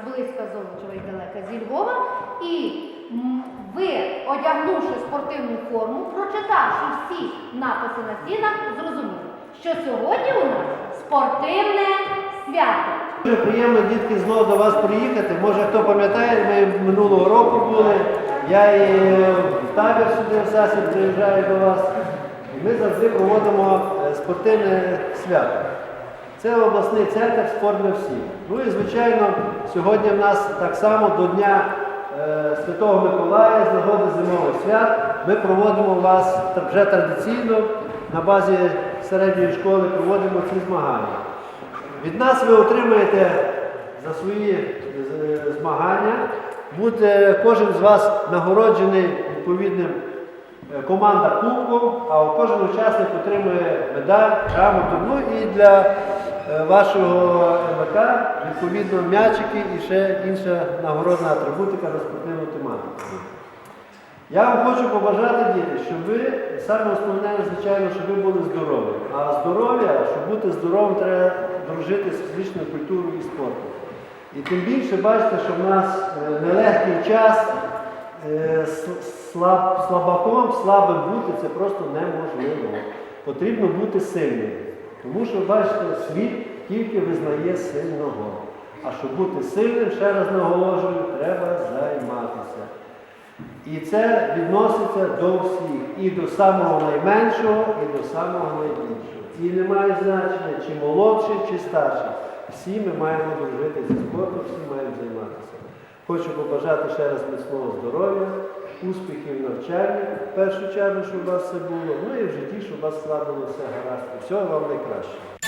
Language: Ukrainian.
зблизька Золочева і далека зі Львова, і ви, одягнувши спортивну форму, прочитавши всі написи на стінах, зрозуміли, що сьогодні у нас спортивне свято. Дуже приємно, дітки, знову до вас приїхати. Може, хто пам'ятає, ми минулого року були. Я і в табір сюди в Сасі приїжджаю до вас. Ми завжди проводимо е, спортивне свято. Це обласний центр спорт для всіх. Ну і звичайно, сьогодні в нас так само до Дня е, Святого Миколая, з нагоди зимових свят, ми проводимо вас вже традиційно на базі середньої школи проводимо ці змагання. Від нас ви отримаєте за свої е, змагання. Буде кожен з вас нагороджений відповідним е, команда кубком, а кожен учасник отримує медаль, грамоту. Ну і для вашого МВК відповідно м'ячики і ще інша нагородна атрибутика на спортивну тематику. Я вам хочу побажати, діти, щоб ви, саме основне, звичайно, щоб ви були здорові. А здоров'я, щоб бути здоровим, треба дружити з фізичною культурою і спортом. І тим більше бачите, що в нас е, нелегкий час, е, слаб, слабаком, слабим бути це просто неможливо. Потрібно бути сильним. Тому що, бачите, світ тільки визнає сильного. А щоб бути сильним, ще раз наголошую, треба займатися. І це відноситься до всіх, і до самого найменшого, і до самого найбільшого. І немає значення, чи молодший, чи старший. Всі ми маємо дружити зі спортом, всі маємо займатися. Хочу побажати ще раз міцного здоров'я, успіхів в навчанні, в першу чергу, щоб у вас все було, ну і в житті, щоб у вас складено все гаразд. Всього вам найкращого.